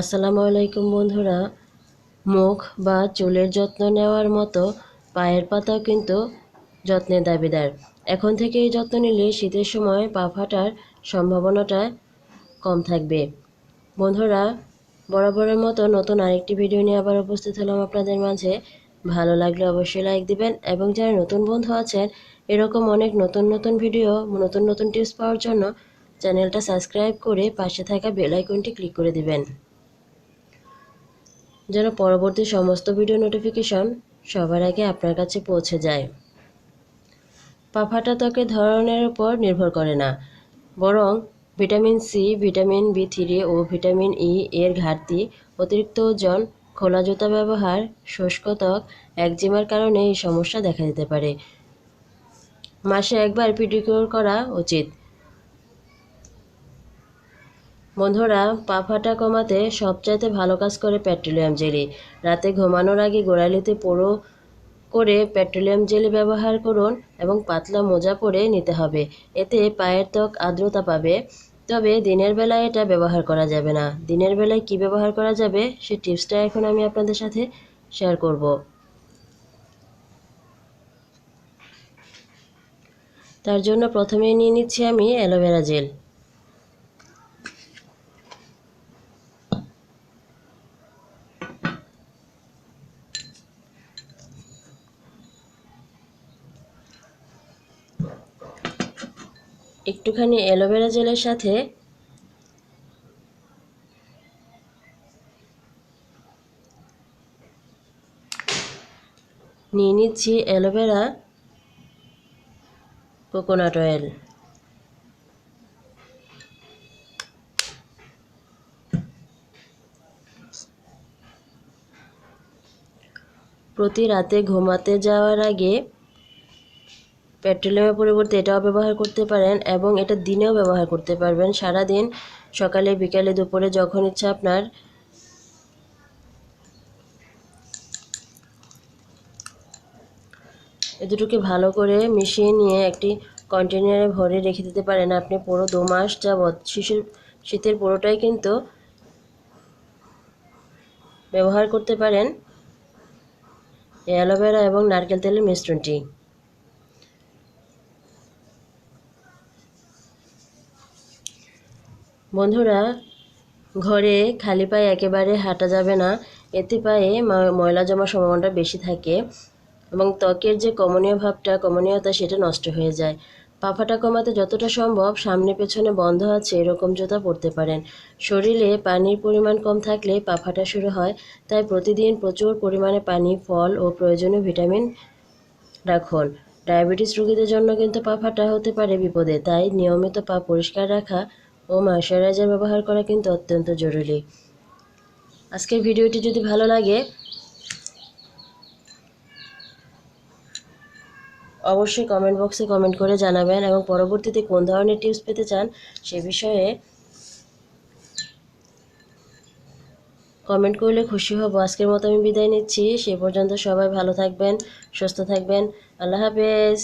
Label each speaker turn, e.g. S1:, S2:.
S1: আসসালামু আলাইকুম বন্ধুরা। মুখ বা চুলের যত্ন নেওয়ার মতো পায়ের পাতাও কিন্তু যত্নের দাবিদার। এখন থেকে এই যত্ন নিলে শীতের সময় পা ফাটার সম্ভাবনাটা কম থাকবে। বন্ধুরা, বরাবরের মতো নতুন আরেকটি ভিডিও নিয়ে আবার উপস্থিত হলাম আপনাদের মাঝে। ভালো লাগলে অবশ্যই লাইক দিবেন এবং যারা নতুন বন্ধু আছেন, এরকম অনেক নতুন নতুন ভিডিও, নতুন নতুন টিপস পাওয়ার জন্য চ্যানেলটা সাবস্ক্রাইব করে পাশে থাকা বেল আইকনটি ক্লিক করে দিবেন। যেন পরবর্তী সমস্ত ভিডিও নোটিফিকেশন সবার আগে আপনার কাছে পৌঁছে যায়। পাফাটা ত্বকের ধরনের উপর নির্ভর করে না, বরং vitamin C, vitamin B three ও ভিটামিন ই এর ঘাটতি অতিরিক্ত ওজন, খোলা জুতা ব্যবহার, শুষ্ক ত্বক, একজিমার কারণে এই সমস্যা দেখা দিতে পারে। মাসে একবার পিডিকিউর করা উচিত। বন্ধুরা, পা ফাটা কমাতে সবচাইতে ভালো কাজ করে পেট্রোলিয়াম জেলি। রাতে ঘুমানোর আগে গোড়ালিতে পোড়ো করে পেট্রোলিয়াম জেলি ব্যবহার করুন এবং পাতলা মোজা পরে নিতে হবে। এতে পায়ের ত্বক আর্দ্রতা পাবে। তবে দিনের বেলায় এটা ব্যবহার করা যাবে না। দিনের বেলায় কি ব্যবহার করা যাবে, সে টিপসটা এখন আমি আপনাদের সাথে শেয়ার করব। তার জন্য প্রথমে নিয়ে নিচ্ছি আমি অ্যালোভেরা জেল। একটুখানি অ্যালোভেরা জেলের সাথে নিয়ে নিচ্ছি অ্যালোভেরা কোকোনাট অয়েল। প্রতি রাতে ঘুমাতে যাওয়ার আগে পেট্রোলিয়ামের পরিবর্তে এটাও ব্যবহার করতে পারেন এবং এটা দিনেও ব্যবহার করতে পারবেন। সারা দিন সকালে, বিকালে, দুপুরে যখন ইচ্ছা আপনার। এ দুটোকে ভালো করে মিশিয়ে নিয়ে একটি কন্টেনারে ভরে রেখে দিতে পারেন আপনি পুরো দু মাস যাবৎ। শিশুর শীতের পুরোটাই কিন্তু ব্যবহার করতে পারেন। অ্যালোভেরা এবং নারকেল তেলের মিশ্রণটি। বন্ধুরা, ঘরে খালি পায়ে একেবারে হাঁটা যাবে না। এতে পায়ে ময়লা জমার সম্ভাবনাটা বেশি থাকে এবং ত্বকের যে কমনীয় ভাবটা, কমনীয়তা সেটা নষ্ট হয়ে যায়। পাফাটা কমাতে যতটা সম্ভব সামনে পেছনে বন্ধ আছে, এরকম জুতা পরতে পারেন। শরীরে পানির পরিমাণ কম থাকলে পাফাটা শুরু হয়, তাই প্রতিদিন প্রচুর পরিমাণে পানি, ফল ও প্রয়োজনীয় ভিটামিন রাখুন। ডায়াবেটিস রোগীদের জন্য কিন্তু পাফাটা হতে পারে বিপদে, তাই নিয়মিত পা পরিষ্কার রাখা ও ময়শ্চারাইজার ব্যবহার করা কিন্তু অত্যন্ত জরুরি। আজকের ভিডিওটি যদি ভালো লাগে, অবশ্যই কমেন্ট বক্সে কমেন্ট করে জানাবেন এবং পরবর্তীতে কোন ধরনের টিপস পেতে চান সে বিষয়ে কমেন্ট করলে খুশি হব। আজকের মতো আমি বিদায় নিচ্ছি। সে পর্যন্ত সবাই ভালো থাকবেন, সুস্থ থাকবেন। আল্লাহ হাফেজ।